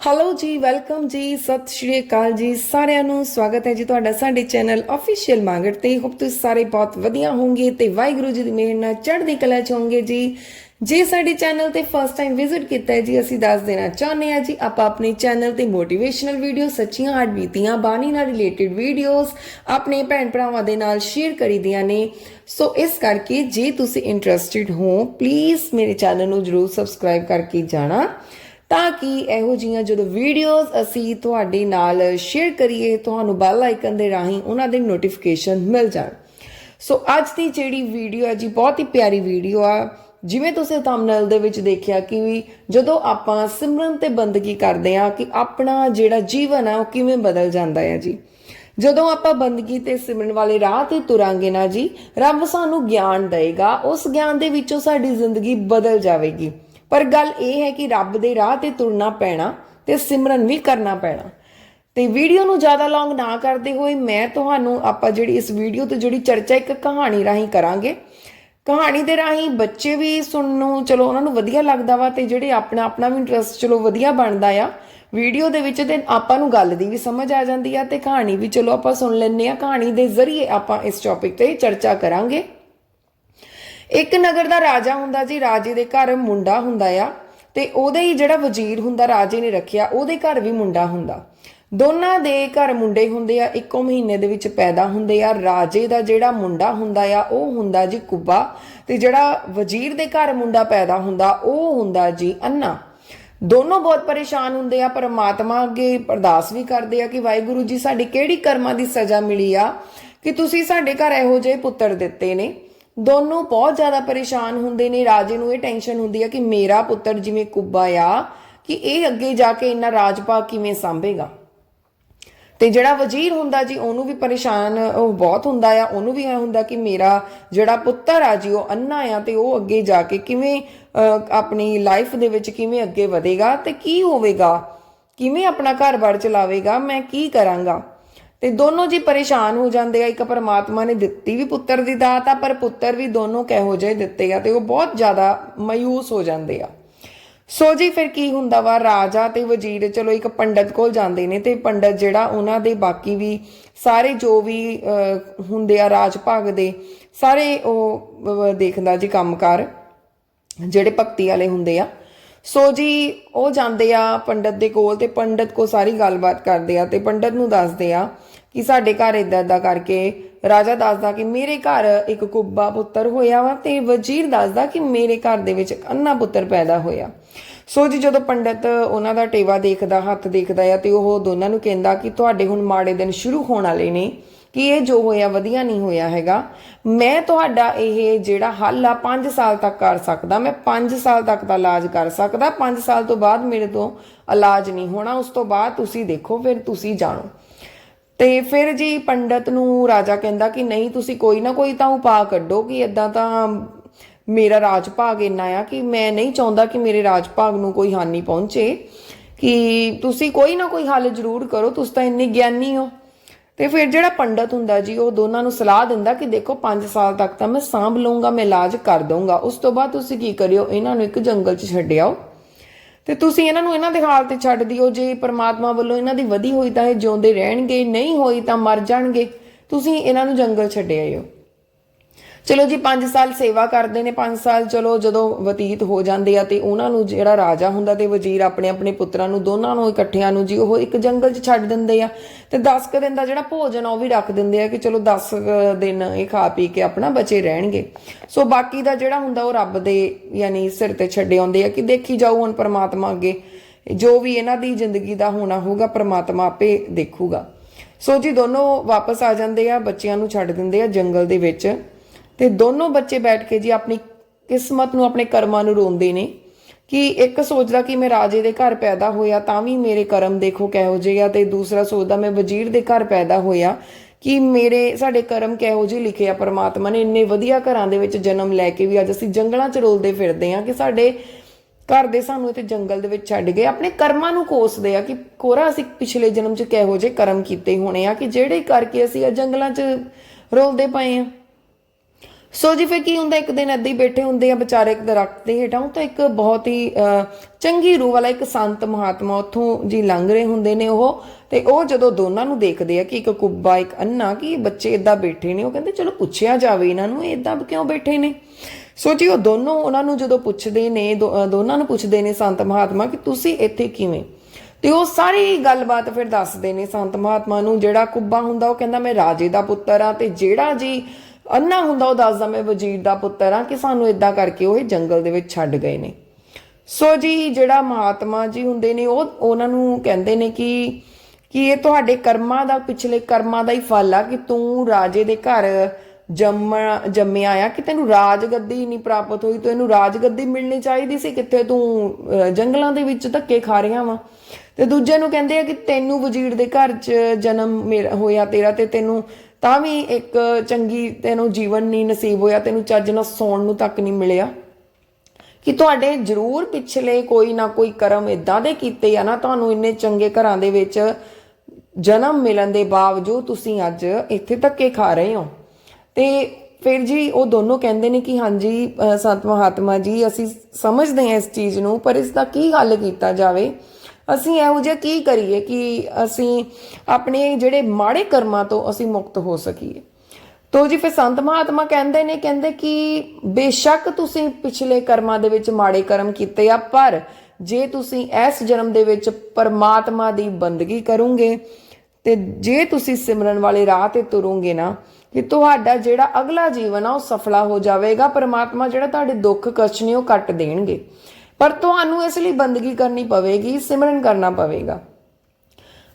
Hello ਜੀ welcome ਜੀ, ਸਤਿ ਸ਼੍ਰੀ ਅਕਾਲ ਜੀ, ਸਾਰਿਆਂ ਨੂੰ ਸਵਾਗਤ ਹੈ ਜੀ ਤੁਹਾਡਾ ਸਾਡੇ ਚੈਨਲ ਅਫੀਸ਼ੀਅਲ ਮਾਂਗਟ ਤੇ। ਹੋਪ ਤੁਸੀਂ ਸਾਰੇ ਬਹੁਤ ਵਧੀਆ ਹੋਵੋਗੇ ਤੇ ਵਾਹਿਗੁਰੂ ਜੀ ਦੀ ਮਿਹਰ ਨਾਲ ਚੜ੍ਹਦੀ ਕਲਾ ਚ ਹੋਵੋਗੇ ਜੀ। ਜੇ ਸਾਡੇ ਚੈਨਲ ਤੇ ਫਸਟ ਟਾਈਮ ਵਿਜ਼ਿਟ ਕੀਤਾ ਹੈ ਜੀ, ਅਸੀਂ ਦੱਸ ਦੇਣਾ ਚਾਹੁੰਦੇ ਹਾਂ ਜੀ, ਆਪਾਂ ਆਪਣੇ ਚੈਨਲ ਤੇ ਮੋਟੀਵੇਸ਼ਨਲ ਵੀਡੀਓ ਸੱਚੀਆਂ ਹਾਰਟ ਬੀਤੀਆਂ ਬਾਣੀ ਨਾਲ ਰਿਲੇਟਡ ਵੀਡੀਓਜ਼ ਆਪਣੇ ਭੈਣ ਭਰਾਵਾਂ ਦੇ ਨਾਲ ਸ਼ੇਅਰ ਕਰੀਦੀਆਂ ਨੇ। ਸੋ ਇਸ ਕਰਕੇ ਜੇ ਤੁਸੀਂ ਇੰਟਰਸਟਿਡ ਹੋ ਪਲੀਜ਼ ਮੇਰੇ ਚੈਨਲ ਨੂੰ ਜਰੂਰ ਸਬਸਕ੍ਰਾਈਬ ਕਰਕੇ ਜਾਣਾ। ਤਾਂ ਕਿ ਇਹੋ ਜੀਆਂ ਜਦੋਂ ਵੀਡੀਓਜ਼ ਅਸੀਂ ਤੁਹਾਡੇ ਨਾਲ ਸ਼ੇਅਰ ਕਰੀਏ, ਤੁਹਾਨੂੰ ਬੈਲ ਆਈਕਨ ਦੇ ਰਾਹੀਂ ਉਹਨਾਂ ਦੇ ਨੋਟੀਫਿਕੇਸ਼ਨ ਮਿਲ ਜਾਣ। ਸੋ ਅੱਜ ਦੀ ਜਿਹੜੀ ਵੀਡੀਓ ਹੈ ਜੀ, ਬਹੁਤ ਹੀ ਪਿਆਰੀ ਵੀਡੀਓ ਆ। ਜਿਵੇਂ ਤੁਸੀਂ ਥੰਬਨੇਲ ਦੇ ਵਿੱਚ ਦੇਖਿਆ ਕਿ ਵੀ ਜਦੋਂ ਆਪਾਂ ਸਿਮਰਨ ਤੇ ਬੰਦਗੀ ਕਰਦੇ ਆ ਕਿ ਆਪਣਾ ਜਿਹੜਾ ਜੀਵਨ ਆ, ਉਹ ਕਿਵੇਂ ਬਦਲ ਜਾਂਦਾ ਹੈ ਜੀ। ਜਦੋਂ ਆਪਾਂ ਬੰਦਗੀ ਤੇ ਸਿਮਰਨ ਵਾਲੇ ਰਾਹ ਤੇ ਤੁਰਾਂਗੇ ਨਾ ਜੀ, ਰੱਬ ਸਾਨੂੰ ਗਿਆਨ ਦੇਵੇਗਾ। ਉਸ ਗਿਆਨ ਦੇ ਵਿੱਚੋਂ ਸਾਡੀ ਜ਼ਿੰਦਗੀ ਬਦਲ ਜਾਵੇਗੀ। ਪਰ ਗੱਲ ਇਹ ਹੈ ਕਿ ਰੱਬ ਦੇ ਰਾਹ ਤੇ ਤੁਰਨਾ ਪੈਣਾ ਤੇ ਸਿਮਰਨ ਵੀ ਕਰਨਾ ਪੈਣਾ। ਤੇ ਵੀਡੀਓ ਨੂੰ ਜ਼ਿਆਦਾ ਲੌਂਗ ਨਾ ਕਰਦੇ ਹੋਏ ਮੈਂ ਤੁਹਾਨੂੰ ਆਪਾਂ ਜਿਹੜੀ ਇਸ ਵੀਡੀਓ ਤੇ ਜਿਹੜੀ ਚਰਚਾ ਇੱਕ ਕਹਾਣੀ ਰਾਹੀਂ ਕਰਾਂਗੇ। ਕਹਾਣੀ ਦੇ ਰਾਹੀਂ ਬੱਚੇ ਵੀ ਸੁਣਨ ਨੂੰ ਚਲੋ ਉਹਨਾਂ ਨੂੰ ਵਧੀਆ ਲੱਗਦਾ ਵਾ ਤੇ ਜਿਹੜੇ ਆਪਣਾ ਆਪਣਾ ਵੀ ਇੰਟਰਸਟ ਚਲੋ ਵਧੀਆ ਬਣਦਾ ਆ। ਵੀਡੀਓ ਦੇ ਵਿੱਚ ਤੇ ਆਪਾਂ ਨੂੰ ਗੱਲ ਦੀ ਵੀ ਸਮਝ ਆ ਜਾਂਦੀ ਆ ਤੇ ਕਹਾਣੀ ਵੀ ਚਲੋ ਆਪਾਂ ਸੁਣ ਲੈਂਦੇ ਆ। ਕਹਾਣੀ ਦੇ ਜ਼ਰੀਏ ਆਪਾਂ ਇਸ ਟੌਪਿਕ ਤੇ ਚਰਚਾ ਕਰਾਂਗੇ। ਇੱਕ ਨਗਰ ਦਾ ਰਾਜਾ ਹੁੰਦਾ ਜੀ, ਰਾਜੇ ਦੇ ਘਰ ਮੁੰਡਾ ਹੁੰਦਾ ਆ ਤੇ ਉਹਦੇ ਹੀ ਜਿਹੜਾ ਵਜ਼ੀਰ ਹੁੰਦਾ, ਰਾਜੇ ਨੇ ਰੱਖਿਆ, ਉਹਦੇ ਘਰ ਵੀ ਮੁੰਡਾ ਹੁੰਦਾ। ਦੋਨਾਂ ਦੇ ਘਰ ਮੁੰਡੇ ਹੁੰਦੇ ਆ, ਇੱਕੋ ਮਹੀਨੇ ਦੇ ਵਿੱਚ ਪੈਦਾ ਹੁੰਦੇ ਆ। ਰਾਜੇ ਦਾ ਜਿਹੜਾ ਮੁੰਡਾ ਹੁੰਦਾ ਆ, ਉਹ ਹੁੰਦਾ ਜੀ ਕੁੱਬਾ ਤੇ ਜਿਹੜਾ ਵਜ਼ੀਰ ਦੇ ਘਰ ਮੁੰਡਾ ਪੈਦਾ ਹੁੰਦਾ, ਉਹ ਹੁੰਦਾ ਜੀ ਅੰਨਾ। ਦੋਨੋਂ ਬਹੁਤ ਪਰੇਸ਼ਾਨ ਹੁੰਦੇ ਆ, ਪਰਮਾਤਮਾ ਅੱਗੇ ਅਰਦਾਸ ਵੀ ਕਰਦੇ ਆ ਕਿ ਵਾਹਿਗੁਰੂ ਜੀ, ਸਾਡੀ ਕਿਹੜੀ ਕਰਮਾਂ ਦੀ ਸਜ਼ਾ ਮਿਲੀ ਆ ਕਿ ਤੁਸੀਂ ਸਾਡੇ ਘਰ ਇਹੋ ਜਿਹੇ ਪੁੱਤਰ ਦਿੱਤੇ ਨੇ। ਦੋਨੋਂ ਬਹੁਤ ਜ਼ਿਆਦਾ ਪਰੇਸ਼ਾਨ ਹੁੰਦੇ ਨੇ, ਰਾਜੇ ਨੂੰ ਇਹ ਟੈਨਸ਼ਨ ਹੁੰਦੀ ਹੈ ਕਿ ਮੇਰਾ ਪੁੱਤਰ ਜਿਵੇਂ ਕੁੱਬਾ ਆ, ਕਿ ਇਹ ਅੱਗੇ ਜਾ ਕੇ ਇੰਨਾ ਰਾਜਪਾਲ ਕਿਵੇਂ ਸੰਭੇਗਾ? ਤੇ ਜਿਹੜਾ ਵਜ਼ੀਰ ਹੁੰਦਾ ਜੀ, ਉਹਨੂੰ ਵੀ ਪਰੇਸ਼ਾਨ, ਉਹ ਬਹੁਤ ਹੁੰਦਾ ਆ, ਉਹਨੂੰ ਵੀ ਇਹ ਹੁੰਦਾ ਕਿ ਮੇਰਾ ਜਿਹੜਾ ਪੁੱਤਰ ਆ ਜੀ, ਉਹ ਅੰਨਾ ਆ ਤੇ ਉਹ ਅੱਗੇ ਜਾ ਕੇ ਕਿਵੇਂ ਆਪਣੀ ਲਾਈਫ ਦੇ ਵਿੱਚ ਕਿਵੇਂ ਅੱਗੇ ਵਧੇਗਾ ਤੇ ਕੀ ਹੋਵੇਗਾ? ਕਿਵੇਂ ਆਪਣਾ ਘਰ-ਬਾਰ ਚਲਾਵੇਗਾ? ਮੈਂ ਕੀ ਕਰਾਂਗਾ? ਤੇ ਦੋਨੋਂ ਜੀ ਪਰੇਸ਼ਾਨ ਹੋ ਜਾਂਦੇ ਆ। ਇੱਕ ਪਰਮਾਤਮਾ ਨੇ ਦਿੱਤੀ ਵੀ ਪੁੱਤਰ ਦੀ ਦਾਤ ਆ, ਪਰ ਪੁੱਤਰ ਵੀ ਦੋਨੋਂ ਕਿਹੋ ਜਿਹੇ ਦਿੱਤੇ ਆ ਤੇ ਉਹ ਬਹੁਤ ਜ਼ਿਆਦਾ ਮਾਯੂਸ ਹੋ ਜਾਂਦੇ ਆ। ਸੋ ਜੀ, ਫਿਰ ਕੀ ਹੁੰਦਾ ਵਾ? ਰਾਜਾ ਤੇ ਵਜ਼ੀਰ ਚਲੋ ਇੱਕ ਪੰਡਤ ਕੋਲ ਜਾਂਦੇ ਨੇ ਤੇ ਪੰਡਤ ਜਿਹੜਾ ਉਹਨਾਂ ਦੇ ਬਾਕੀ ਵੀ ਸਾਰੇ ਜੋ ਵੀ ਹੁੰਦੇ ਆ ਰਾਜ ਭਾਗ ਦੇ, ਸਾਰੇ ਉਹ ਦੇਖਦਾ ਜੀ ਕੰਮਕਾਰ ਜਿਹੜੇ ਭਗਤੀ ਵਾਲੇ ਹੁੰਦੇ ਆ। ਸੋ ਜੀ, ਉਹ ਜਾਂਦੇ ਆ ਪੰਡਤ ਦੇ ਕੋਲ ਤੇ ਪੰਡਤ ਕੋ ਸਾਰੀ ਗੱਲਬਾਤ ਕਰਦੇ ਆ ਤੇ ਪੰਡਤ ਨੂੰ ਦੱਸਦੇ ਆ ਕਿ ਸਾਡੇ ਘਰ ਇਦਾਂ ਇਦਾਂ ਕਰਕੇ ਰਾਜਾ ਦੱਸਦਾ ਕਿ ਮੇਰੇ ਘਰ ਇੱਕ ਕੁੱਬਾ ਪੁੱਤਰ ਹੋਇਆ ਵਾ ਤੇ ਵਜ਼ੀਰ ਦੱਸਦਾ ਕਿ ਮੇਰੇ ਘਰ ਦੇ ਵਿੱਚ ਇੱਕ ਅੰਨਾ ਪੁੱਤਰ ਪੈਦਾ ਹੋਇਆ। ਸੋ ਜੀ, ਜਦੋਂ ਪੰਡਤ ਉਹਨਾਂ ਦਾ ਟੇਵਾ ਦੇਖਦਾ, ਹੱਥ ਦੇਖਦਾ ਆ ਤੇ ਉਹ ਦੋਨਾਂ ਨੂੰ ਕਹਿੰਦਾ ਕਿ ਤੁਹਾਡੇ ਹੁਣ ਮਾੜੇ ਦਿਨ ਸ਼ੁਰੂ ਹੋਣ ਵਾਲੇ ਨੇ। ਕਿ ਇਹ ਜੋ ਹੋਇਆ ਵਧੀਆ ਨਹੀਂ ਹੋਇਆ ਹੈਗਾ। ਮੈਂ ਤੁਹਾਡਾ ਇਹ ਜਿਹੜਾ ਹੱਲ ਆ 5 ਸਾਲ ਤੱਕ ਕਰ ਸਕਦਾ। ਮੈਂ 5 ਸਾਲ ਤੱਕ ਦਾ ਇਲਾਜ ਕਰ ਸਕਦਾ। 5 ਸਾਲ ਤੋਂ ਬਾਅਦ ਮੇਰੇ ਤੋਂ ਇਲਾਜ ਨਹੀਂ ਹੋਣਾ। ਉਸ ਤੋਂ ਬਾਅਦ ਤੁਸੀਂ ਦੇਖੋ, ਫਿਰ ਤੁਸੀਂ ਜਾਣੋ। ਤੇ ਫਿਰ ਜੀ ਪੰਡਤ ਨੂੰ ਰਾਜਾ ਕਹਿੰਦਾ ਕਿ ਨਹੀਂ, ਤੁਸੀਂ ਕੋਈ ਨਾ ਕੋਈ ਤਾਂ ਉਪਾਅ ਕੱਢੋ ਕਿ ਇਦਾਂ ਤਾਂ ਮੇਰਾ ਰਾਜ ਭਾਗ ਇੰਨਾ ਆ ਕਿ ਮੈਂ ਨਹੀਂ ਚਾਹੁੰਦਾ ਕਿ ਮੇਰੇ ਰਾਜ ਭਾਗ ਨੂੰ ਕੋਈ ਹਾਨੀ ਪਹੁੰਚੇ। ਕਿ ਤੁਸੀਂ ਕੋਈ ਨਾ ਕੋਈ ਹੱਲ ਜ਼ਰੂਰ ਕਰੋ। ਤੁਸੀਂ ਤਾਂ ਇੰਨੇ ਗਿਆਨੀ ਹੋ। ਤੇ ਫਿਰ ਜਿਹੜਾ ਪੰਡਤ ਹੁੰਦਾ ਜੀ, ਉਹ ਦੋਨਾਂ ਨੂੰ ਸਲਾਹ ਦਿੰਦਾ ਕਿ ਦੇਖੋ 5 ਸਾਲ ਤੱਕ ਤਾਂ ਮੈਂ ਸਾਂਭ ਲਊਂਗਾ, ਮੈਂ ਇਲਾਜ ਕਰ ਦਊਂਗਾ। ਉਸ ਤੋਂ ਬਾਅਦ ਤੁਸੀਂ ਕੀ ਕਰਿਓ, ਇਹਨਾਂ ਨੂੰ ਇੱਕ ਜੰਗਲ 'ਚ ਛੱਡਿਆਓ। ਤੇ ਤੁਸੀਂ ਇਹਨਾਂ ਨੂੰ ਇਹਨਾਂ ਦੇ ਹਾਲ ਤੇ ਛੱਡ ਦਿਓ। ਜੇ ਪਰਮਾਤਮਾ ਵੱਲੋਂ ਇਹਨਾਂ ਦੀ ਵਧੀ ਹੋਈ ਤਾਂ ਇਹ ਜਿਉਂਦੇ ਰਹਿਣਗੇ, ਨਹੀਂ ਹੋਈ ਤਾਂ ਮਰ ਜਾਣਗੇ। ਤੁਸੀਂ ਇਹਨਾਂ ਨੂੰ ਜੰਗਲ ਛੱਡ ਆਇਓ। ਚਲੋ ਜੀ 5 ਸਾਲ ਸੇਵਾ ਕਰਦੇ ਨੇ 5 ਸਾਲ ਚਲੋ ਜਦੋਂ ਬਤੀਤ ਹੋ ਜਾਂਦੇ ਆ ਤੇ ਉਹਨਾਂ ਨੂੰ ਜਿਹੜਾ ਰਾਜਾ ਹੁੰਦਾ ਤੇ ਵਜ਼ੀਰ ਆਪਣੇ ਆਪਣੇ ਪੁੱਤਰਾਂ ਨੂੰ, ਦੋਨਾਂ ਨੂੰ ਇਕੱਠਿਆਂ ਨੂੰ ਜੀ ਉਹ ਇੱਕ ਜੰਗਲ 'ਚ ਛੱਡ ਦਿੰਦੇ ਆ ਤੇ 10 ਕੁ ਦਿਨ ਦਾ ਜਿਹੜਾ ਭੋਜਨ ਆ ਉਹ ਵੀ ਰੱਖ ਦਿੰਦੇ ਆ ਕਿ ਚਲੋ 10 ਦਿਨ ਇਹ ਖਾ ਪੀ ਕੇ ਆਪਣਾ ਬਚੇ ਰਹਿਣਗੇ। ਸੋ ਬਾਕੀ ਦਾ ਜਿਹੜਾ ਹੁੰਦਾ ਉਹ ਰੱਬ ਦੇ ਯਾਨੀ ਸਿਰ ਤੇ ਛੱਡੇ ਆਉਂਦੇ ਆ ਕਿ ਦੇਖੀ ਜਾਊ ਹੁਣ ਪਰਮਾਤਮਾ ਅੱਗੇ, ਜੋ ਵੀ ਇਹਨਾਂ ਦੀ ਜ਼ਿੰਦਗੀ ਦਾ ਹੋਣਾ ਹੋਊਗਾ, ਪਰਮਾਤਮਾ ਆਪੇ ਦੇਖੂਗਾ। ਸੋ ਜੀ, ਦੋਨੋਂ ਵਾਪਸ ਆ ਜਾਂਦੇ ਆ, ਬੱਚਿਆਂ ਨੂੰ ਛੱਡ ਦਿੰਦੇ ਆ ਜੰਗਲ ਦੇ ਵਿੱਚ। ਤੇ ਦੋਨੋਂ ਬੱਚੇ ਬੈਠ ਕੇ ਜੀ ਆਪਣੀ ਕਿਸਮਤ ਨੂੰ, ਆਪਣੇ ਕਰਮਾਂ ਨੂੰ ਰੋਂਦੇ ਨੇ ਕਿ ਇੱਕ ਸੋਚਦਾ ਕਿ ਮੈਂ ਰਾਜੇ ਦੇ ਘਰ ਪੈਦਾ ਹੋਇਆ ਤਾਂ ਵੀ ਮੇਰੇ ਕਰਮ ਦੇਖੋ ਕਿਹੋ ਜਿਹੇ ਆ ਤੇ ਦੂਸਰਾ ਸੋਚਦਾ ਮੈਂ ਵਜ਼ੀਰ ਦੇ ਘਰ ਪੈਦਾ ਹੋਇਆ ਕਿ ਮੇਰੇ, ਸਾਡੇ ਕਰਮ ਕਿਹੋ ਜਿਹੇ ਲਿਖੇ ਆ ਪਰਮਾਤਮਾ ਨੇ, ਇੰਨੇ ਵਧੀਆ ਘਰਾਂ ਦੇ ਵਿੱਚ ਜਨਮ ਲੈ ਕੇ ਵੀ ਅੱਜ ਅਸੀਂ ਜੰਗਲਾਂ 'ਚ ਰੋਲਦੇ ਫਿਰਦੇ ਆ ਕਿ ਸਾਡੇ ਘਰ ਦੇ ਸਾਨੂੰ ਇੱਥੇ ਜੰਗਲ ਦੇ ਵਿੱਚ ਛੱਡ ਗਏ। ਆਪਣੇ ਕਰਮਾਂ ਨੂੰ ਕੋਸਦੇ ਆ ਕਿ ਕੋਰਾ ਅਸੀਂ ਪਿਛਲੇ ਜਨਮ 'ਚ ਕਿਹੋ ਜਿਹੇ ਕਰਮ ਕੀਤੇ ਹੋਣੇ ਆ ਕਿ ਜਿਹੜੇ ਕਰਕੇ ਅਸੀਂ ਆ ਜੰਗਲਾਂ 'ਚ ਰੋਲਦੇ ਪਏ ਆ ਸੋ ਜੀ ਫਿਰ ਕੀ ਹੁੰਦਾ, ਇੱਕ ਦਿਨ ਏਦਾਂ ਹੀ ਬੈਠੇ ਹੁੰਦੇ ਆ, ਵਿਚਾਰੇ ਇੱਕ ਦਰਖਤ ਦੇ ਹੇਠਾਂ ਤਾਂ ਇੱਕ ਬਹੁਤ ਹੀ ਚੰਗੀ ਰੂਹ ਵਾਲਾ ਇੱਕ ਸੰਤ ਮਹਾਤਮਾ ਉੱਥੋਂ ਜੀ ਲੰਘ ਰਹੇ ਹੁੰਦੇ ਨੇ ਉਹ। ਤੇ ਉਹ ਜਦੋਂ ਦੋਨਾਂ ਨੂੰ ਦੇਖਦੇ ਆ ਕਿ ਇੱਕ ਕੁੱਬਾ, ਇੱਕ ਅੰਨਾ, ਕਿ ਬੱਚੇ ਇਦਾਂ ਬੈਠੇ ਨੇ, ਉਹ ਕਹਿੰਦੇ, ਚਲੋ, ਪੁੱਛਿਆ ਜਾਵੇ ਇਹਨਾਂ ਨੂੰ ਇਦਾਂ ਕਿਉਂ ਬੈਠੇ ਨੇ? ਸੋ ਜੀ ਉਹ ਦੋਨੋਂ ਉਹਨਾਂ ਨੂੰ ਜਦੋਂ ਪੁੱਛਦੇ ਨੇ, ਦੋ- ਦੋਨਾਂ ਨੂੰ ਪੁੱਛਦੇ ਨੇ ਸੰਤ ਮਹਾਤਮਾ ਕਿ ਤੁਸੀਂ ਇੱਥੇ ਕਿਵੇਂ? ਤੇ ਉਹ ਸਾਰੀ ਗੱਲਬਾਤ ਫਿਰ ਦੱਸਦੇ ਨੇ ਸੰਤ ਮਹਾਤਮਾ ਨੂੰ, ਜਿਹੜਾ ਕੁੱਬਾ ਹੁੰਦਾ, ਉਹ ਕਹਿੰਦਾ, ਮੈਂ ਰਾਜੇ ਦਾ ਪੁੱਤਰ ਆ ਤੇ ਜਿਹੜਾ ਜੀ ਅੰਨਾ ਹੁੰਦਾ ਉਹ ਦੱਸਦਾ ਮੈਂ ਵਜ਼ੀਰ ਦਾ ਪੁੱਤਰ ਆ ਕਿ ਸਾਨੂੰ ਇਦਾਂ ਕਰਕੇ ਉਹ ਜੰਗਲ ਦੇ ਵਿੱਚ ਛੱਡ ਗਏ ਨੇ। ਸੋ ਜੀ ਜਿਹੜਾ ਮਹਾਤਮਾ ਜੀ ਹੁੰਦੇ ਨੇ ਉਹ ਉਹਨਾਂ ਨੂੰ ਕਹਿੰਦੇ ਨੇ ਕਿ ਕਿ ਇਹ ਤੁਹਾਡੇ ਕਰਮਾਂ ਦਾ ਪਿਛਲੇ ਕਰਮਾਂ ਦਾ ਹੀ ਫਲ ਆ ਕਿ ਤੂੰ ਰਾਜੇ ਦੇ ਘਰ ਜੰਮ ਜੰਮਿਆ ਆ ਕਿ ਤੈਨੂੰ ਰਾਜ ਗੱਦੀ ਨਹੀਂ ਪ੍ਰਾਪਤ ਹੋਈ ਤੂੰ ਇਹਨੂੰ ਰਾਜ ਗੱਦੀ ਮਿਲਣੀ ਚਾਹੀਦੀ ਸੀ ਕਿੱਥੇ ਤੂੰ ਅਹ, ਜੰਗਲਾਂ ਦੇ ਵਿੱਚ ਧੱਕੇ ਖਾ ਰਿਹਾ ਵਾ। ਤੇ ਦੂਜੇ ਨੂੰ ਕਹਿੰਦੇ ਆ ਕਿ ਤੈਨੂੰ ਵਜ਼ੀਰ ਦੇ ਘਰ 'ਚ ਜਨਮ ਮੇਰਾ ਹੋਇਆ ਤੇਰਾ ਤੇ ਤੈਨੂੰ ਤਾਂ ਵੀ ਇੱਕ ਚੰਗੀ ਤੈਨੂੰ ਜੀਵਨ ਨਹੀਂ ਨਸੀਬ ਹੋਇਆ, ਤੈਨੂੰ ਚੱਜ ਨਾਲ ਸੌਣ ਨੂੰ ਤੱਕ ਨਹੀਂ ਮਿਲਿਆ। ਕਿ ਤੁਹਾਡੇ ਜ਼ਰੂਰ ਪਿਛਲੇ ਕੋਈ ਨਾ ਕੋਈ ਕਰਮ ਇਦਾਂ ਦੇ ਕੀਤੇ ਆ ਨਾ, ਤੁਹਾਨੂੰ ਇੰਨੇ ਚੰਗੇ ਘਰਾਂ ਦੇ ਵਿੱਚ ਜਨਮ ਮਿਲਣ ਦੇ ਬਾਵਜੂਦ ਤੁਸੀਂ ਅੱਜ ਇੱਥੇ ਧੱਕੇ ਖਾ ਰਹੇ ਹੋ। ਤੇ ਫਿਰ ਜੀ ਉਹ ਦੋਨੋਂ ਕਹਿੰਦੇ ਨੇ ਕਿ ਹਾਂਜੀ ਸੰਤ ਮਹਾਤਮਾ ਜੀ, ਅਸੀਂ ਸਮਝਦੇ ਹਾਂ ਇਸ ਚੀਜ਼ ਨੂੰ, ਪਰ ਇਸ ਦਾ ਕੀ ਹੱਲ ਕੀਤਾ ਜਾਵੇ? ਅਸੀਂ ਇਹੋ ਜਿਹਾ ਕੀ ਕਰੀਏ ਕਿ ਅਸੀਂ ਆਪਣੇ ਜਿਹੜੇ ਮਾੜੇ ਕਰਮਾਂ ਤੋਂ ਅਸੀਂ ਮੁਕਤ ਹੋ ਸਕੀਏ? ਤੋ ਜੀ ਫਿਰ ਸੰਤ ਮਹਾਤਮਾ ਕਹਿੰਦੇ ਨੇ, ਕਹਿੰਦੇ ਕਿ ਬੇਸ਼ੱਕ ਤੁਸੀਂ ਪਿਛਲੇ ਕਰਮਾਂ ਦੇ ਵਿੱਚ ਮਾੜੇ ਕਰਮ ਕੀਤੇ ਆ, ਪਰ ਜੇ ਤੁਸੀਂ ਇਸ ਜਨਮ ਦੇ ਵਿੱਚ ਪਰਮਾਤਮਾ ਦੀ ਬੰਦਗੀ ਕਰੋਗੇ ਤੇ ਜੇ ਤੁਸੀਂ ਸਿਮਰਨ ਵਾਲੇ ਰਾਹ ਤੇ ਤੁਰੋਗੇ ਨਾ, ਕਿ ਤੁਹਾਡਾ ਜਿਹੜਾ ਅਗਲਾ ਜੀਵਨ ਆ ਉਹ ਸਫਲਾ ਹੋ ਜਾਵੇਗਾ, ਪਰਮਾਤਮਾ ਜਿਹੜਾ ਤੁਹਾਡੇ ਦੁੱਖ ਕਸ਼ਟ ਨੇ ਉਹ ਕੱਟ ਦੇਣਗੇ। ਪਰ ਤੁਹਾਨੂੰ ਇਸ ਲਈ ਬੰਦਗੀ ਕਰਨੀ ਪਵੇਗੀ, ਸਿਮਰਨ ਕਰਨਾ ਪਵੇਗਾ।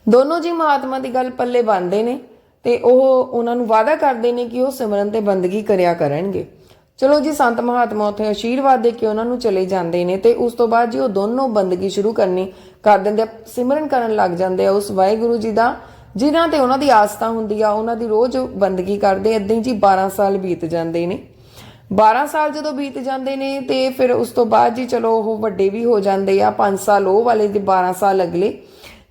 ਦੋਨੋਂ ਜੀ ਮਹਾਤਮਾ ਦੀ ਗੱਲ ਪੱਲੇ ਬੰਨਦੇ ਨੇ ਤੇ ਉਹ ਉਹਨਾਂ ਨੂੰ ਵਾਅਦਾ ਕਰਦੇ ਨੇ ਕਿ ਉਹ ਸਿਮਰਨ ਤੇ ਬੰਦਗੀ ਕਰਿਆ ਕਰਨਗੇ। ਚਲੋ ਜੀ, ਸੰਤ ਮਹਾਤਮਾ ਉੱਥੇ ਆਸ਼ੀਰਵਾਦ ਦੇ ਕੇ ਉਹਨਾਂ ਨੂੰ ਚਲੇ ਜਾਂਦੇ ਨੇ ਤੇ ਉਸ ਤੋਂ ਬਾਅਦ ਜੀ ਉਹ ਦੋਨੋਂ ਬੰਦਗੀ ਸ਼ੁਰੂ ਕਰਨੀ ਕਰ ਦਿੰਦੇ ਆ, ਸਿਮਰਨ ਕਰਨ ਲੱਗ ਜਾਂਦੇ ਆ ਉਸ ਵਾਹਿਗੁਰੂ ਜੀ ਦਾ, ਜਿਨ੍ਹਾਂ ਤੇ ਉਹਨਾਂ ਦੀ ਆਸਥਾ ਹੁੰਦੀ ਆ, ਉਹਨਾਂ ਦੀ ਰੋਜ਼ ਬੰਦਗੀ ਕਰਦੇ ਏਦਾਂ ਹੀ ਜੀ 12 ਸਾਲ ਬੀਤ ਜਾਂਦੇ ਨੇ। 12 ਸਾਲ ਜਦੋਂ ਬੀਤ ਜਾਂਦੇ ਨੇ ਤੇ ਫਿਰ ਉਸ ਤੋਂ ਬਾਅਦ ਜੀ ਚਲੋ ਉਹ ਵੱਡੇ ਵੀ ਹੋ ਜਾਂਦੇ ਆ 5 ਸਾਲ ਉਹ ਵਾਲੇ ਤੇ 12 ਸਾਲ ਅਗਲੇ।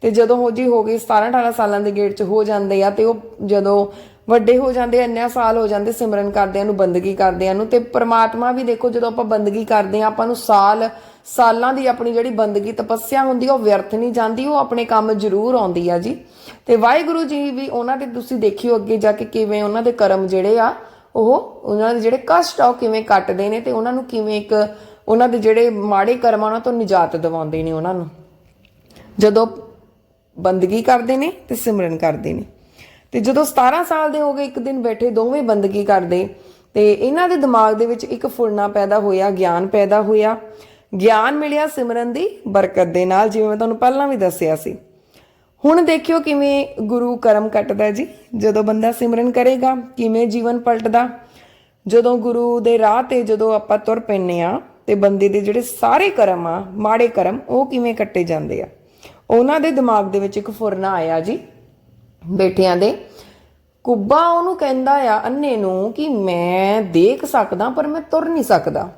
ਤੇ ਜਦੋਂ ਹੋ ਜੀ ਹੋ ਗਏ 17 18 ਸਾਲਾਂ ਦੇ ਗੇੜ 'ਚ ਹੋ ਜਾਂਦੇ ਆ ਤੇ ਉਹ ਜਦੋਂ ਵੱਡੇ ਹੋ ਜਾਂਦੇ ਆ, ਸਾਲ ਹੋ ਜਾਂਦੇ ਸਿਮਰਨ ਕਰਦਿਆਂ ਨੂੰ ਬੰਦਗੀ ਕਰਦਿਆਂ ਨੂੰ ਤੇ ਪ੍ਰਮਾਤਮਾ ਵੀ ਦੇਖੋ ਜਦੋਂ ਆਪਾਂ ਬੰਦਗੀ ਕਰਦੇ ਆ ਆਪਾਂ ਨੂੰ ਸਾਲ ਸਾਲਾਂ ਦੀ ਆਪਣੀ ਜਿਹੜੀ ਬੰਦਗੀ ਤਪੱਸਿਆ ਹੁੰਦੀ ਉਹ ਵਿਅਰਥ ਨਹੀਂ ਜਾਂਦੀ ਉਹ ਆਪਣੇ ਕੰਮ ਜ਼ਰੂਰ ਆਉਂਦੀ ਆ ਜੀ। ਤੇ ਵਾਹਿਗੁਰੂ ਜੀ ਵੀ ਉਹਨਾਂ ਦੇ ਤੁਸੀਂ ਦੇਖਿਓ ਅੱਗੇ ਜਾ ਕੇ ਕਿਵੇਂ ਉਹਨਾਂ ਦੇ ਕਰਮ ਜਿਹੜੇ ਆ ਉਹ ਉਹਨਾਂ ਦੇ ਜਿਹੜੇ ਕਸ਼ਟ ਆ ਉਹ ਕਿਵੇਂ ਕੱਟਦੇ ਨੇ ਤੇ ਉਹਨਾਂ ਨੂੰ ਕਿਵੇਂ ਇੱਕ ਉਹਨਾਂ ਦੇ ਜਿਹੜੇ ਮਾੜੇ ਕਰਮਾਂ ਉਹਨਾਂ ਤੋਂ ਨਿਜਾਤ ਦਿਵਾਉਂਦੇ ਨੇ ਉਹਨਾਂ ਨੂੰ। ਜਦੋਂ ਬੰਦਗੀ ਕਰਦੇ ਨੇ ਤੇ ਸਿਮਰਨ ਕਰਦੇ ਨੇ। ਤੇ ਜਦੋਂ 17 ਸਾਲ ਦੇ ਹੋ ਗਏ, ਇੱਕ ਦਿਨ ਬੈਠੇ ਦੋਵੇਂ ਬੰਦਗੀ ਕਰਦੇ, ਤੇ ਇਹਨਾਂ ਦੇ ਦਿਮਾਗ ਦੇ ਵਿੱਚ ਇੱਕ ਫੁਰਨਾ ਪੈਦਾ ਹੋਇਆ, ਗਿਆਨ ਪੈਦਾ ਹੋਇਆ। ਗਿਆਨ ਮਿਲਿਆ ਸਿਮਰਨ ਦੀ ਬਰਕਤ ਦੇ ਨਾਲ, ਜਿਵੇਂ ਮੈਂ ਤੁਹਾਨੂੰ ਪਹਿਲਾਂ ਵੀ ਦੱਸਿਆ ਸੀ। ਹੁਣ ਦੇਖਿਓ ਕਿਵੇਂ ਗੁਰੂ ਕਰਮ ਕੱਟਦਾ ਜੀ। ਜਦੋਂ ਬੰਦਾ ਸਿਮਰਨ ਕਰੇਗਾ, ਕਿਵੇਂ ਜੀਵਨ ਪਲਟਦਾ। ਜਦੋਂ ਗੁਰੂ ਦੇ ਰਾਹ ਤੇ ਜਦੋਂ ਆਪਾਂ ਤੁਰ ਪੈਨੇ ਆ ਤੇ ਬੰਦੇ ਦੇ ਜਿਹੜੇ ਸਾਰੇ ਕਰਮ ਆ, ਮਾੜੇ ਕਰਮ, ਉਹ ਕਿਵੇਂ ਕੱਟੇ ਜਾਂਦੇ ਆ। ਉਹਨਾਂ ਦੇ ਦਿਮਾਗ ਦੇ ਵਿੱਚ ਇੱਕ ਫੁਰਨਾ ਆਇਆ ਜੀ, ਬੇਟਿਆਂ ਦੇ। ਕੁੱਬਾ ਉਹਨੂੰ ਕਹਿੰਦਾ ਆ, ਅੰਨੇ ਨੂੰ, ਕਿ ਮੈਂ ਦੇਖ ਸਕਦਾ, ਪਰ ਮੈਂ ਤੁਰ ਨਹੀਂ ਸਕਦਾ।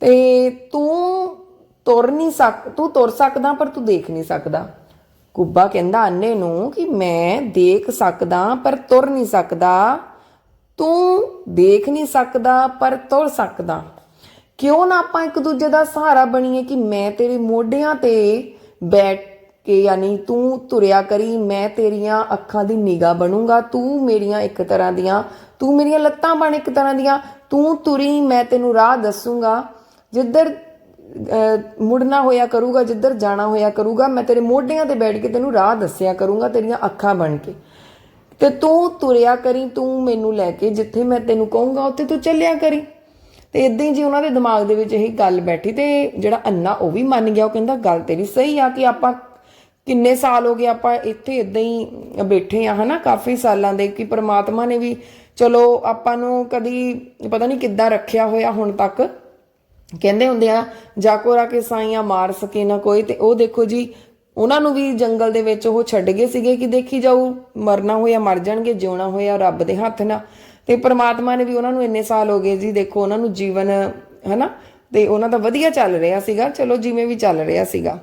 ਤੇ ਤੂੰ ਤੁਰ ਨਹੀਂ ਸਕ, ਤੂੰ ਤੁਰ ਸਕਦਾ, ਪਰ ਤੂੰ ਦੇਖ ਨਹੀਂ ਸਕਦਾ। ਕੁੱਬਾ ਕਹਿੰਦਾ ਅੰਨੇ ਨੂੰ ਕਿ ਮੈਂ ਦੇਖ ਸਕਦਾ ਪਰ ਤੁਰ ਨਹੀਂ ਸਕਦਾ। ਤੂੰ ਦੇਖ ਨਹੀਂ ਸਕਦਾ ਪਰ ਤੁਰ ਸਕਦਾ। ਕਿਉਂ ਨਾ ਆਪਾਂ ਇੱਕ ਦੂਜੇ ਦਾ ਸਹਾਰਾ ਬਣੀਏ ਕਿ ਮੈਂ ਤੇਰੇ ਮੋਢਿਆਂ ਤੇ ਬੈਠ ਕੇ ਯਾਨੀ ਤੂੰ ਤੁਰਿਆ ਕਰੀ, ਮੈਂ ਤੇਰੀਆਂ ਅੱਖਾਂ ਦੀ ਨਿਗਾਹ ਬਣੂੰਗਾ, ਤੂੰ ਮੇਰੀਆਂ ਇੱਕ ਤਰ੍ਹਾਂ ਦੀਆਂ, ਤੂੰ ਮੇਰੀਆਂ ਲੱਤਾਂ ਬਣ ਇੱਕ ਤਰ੍ਹਾਂ ਦੀਆਂ, ਤੂੰ ਤੁਰੀ, ਮੈਂ ਤੈਨੂੰ ਰਾਹ ਦੱਸੂੰਗਾ। ਜਿੱਧਰ ਮੁੜਨਾ ਹੋਇਆ ਕਰੂਗਾ, ਜਿੱਧਰ ਜਾਣਾ ਹੋਇਆ ਕਰੂਗਾ, ਮੈਂ ਤੇਰੇ ਮੋਢਿਆਂ ਤੇ ਬੈਠ ਕੇ ਤੈਨੂੰ ਰਾਹ ਦੱਸਿਆ ਕਰੂੰਗਾ, ਤੇਰੀਆਂ ਅੱਖਾਂ ਬਣ ਕੇ। ਤੇ ਤੂੰ ਤੁਰਿਆ ਕਰੀ, ਤੂੰ ਮੈਨੂੰ ਲੈ ਕੇ, ਜਿੱਥੇ ਮੈਂ ਤੈਨੂੰ ਕਹੂੰਗਾ, ਉੱਥੇ ਤੂੰ ਚੱਲਿਆ ਕਰੀ। ਤੇ ਇਦਾਂ ਹੀ ਜੀ ਉਹਨਾਂ ਦੇ ਦਿਮਾਗ ਦੇ ਵਿੱਚ ਇਹ ਗੱਲ ਬੈਠੀ, ਤੇ ਜਿਹੜਾ ਅੰਨਾ ਉਹ ਵੀ ਮੰਨ ਗਿਆ, ਉਹ ਕਹਿੰਦਾ, ਗੱਲ ਤੇਰੀ ਸਹੀ ਆ ਕਿ ਆਪਾਂ ਕਿੰਨੇ ਸਾਲ ਹੋ ਗਏ, ਆਪਾਂ ਇੱਥੇ ਇਦਾਂ ਹੀ ਬੈਠੇ ਆ, ਹਨਾ, ਕਾਫੀ ਸਾਲਾਂ ਦੇ, ਕਿ ਪ੍ਰਮਾਤਮਾ ਨੇ ਵੀ, ਚਲੋ, ਆਪਾਂ ਨੂੰ ਕਦੀ ਪਤਾ ਨਹੀਂ ਕਿੱਦਾਂ ਰੱਖਿਆ ਹੋਇਆ ਹੁਣ ਤੱਕ। ਕਹਿੰਦੇ ਹੁੰਦੇ ਆ ਜਾਕੋ ਰਾ ਕੇ ਸਾਈਆਂ ਮਾਰ ਸਕੇ ਨਾ ਕੋਈ। ਤੇ ਉਹ ਦੇਖੋ ਜੀ, ਉਹਨਾਂ ਨੂੰ ਵੀ ਜੰਗਲ ਦੇ ਵਿੱਚ ਉਹ ਛੱਡ ਗਏ ਸੀਗੇ ਕਿ ਦੇਖੀ ਜਾਊ, ਮਰਨਾ ਹੋਇਆ ਮਰ ਜਾਣਗੇ, ਜਿਉਣਾ ਹੋਇਆ ਰੱਬ ਦੇ ਹੱਥ ਨਾਲ। ਤੇ ਪ੍ਰਮਾਤਮਾ ਨੇ ਵੀ ਉਹਨਾਂ ਨੂੰ ਇੰਨੇ ਸਾਲ ਹੋ ਗਏ ਜੀ, ਦੇਖੋ ਉਹਨਾਂ ਨੂੰ ਜੀਵਨ, ਹਨਾ? ਤੇ ਉਹਨਾਂ ਦਾ ਵਧੀਆ ਚੱਲ ਰਿਹਾ ਸੀਗਾ, ਚਲੋ ਜਿਵੇਂ ਵੀ ਚੱਲ ਰਿਹਾ ਸੀਗਾ।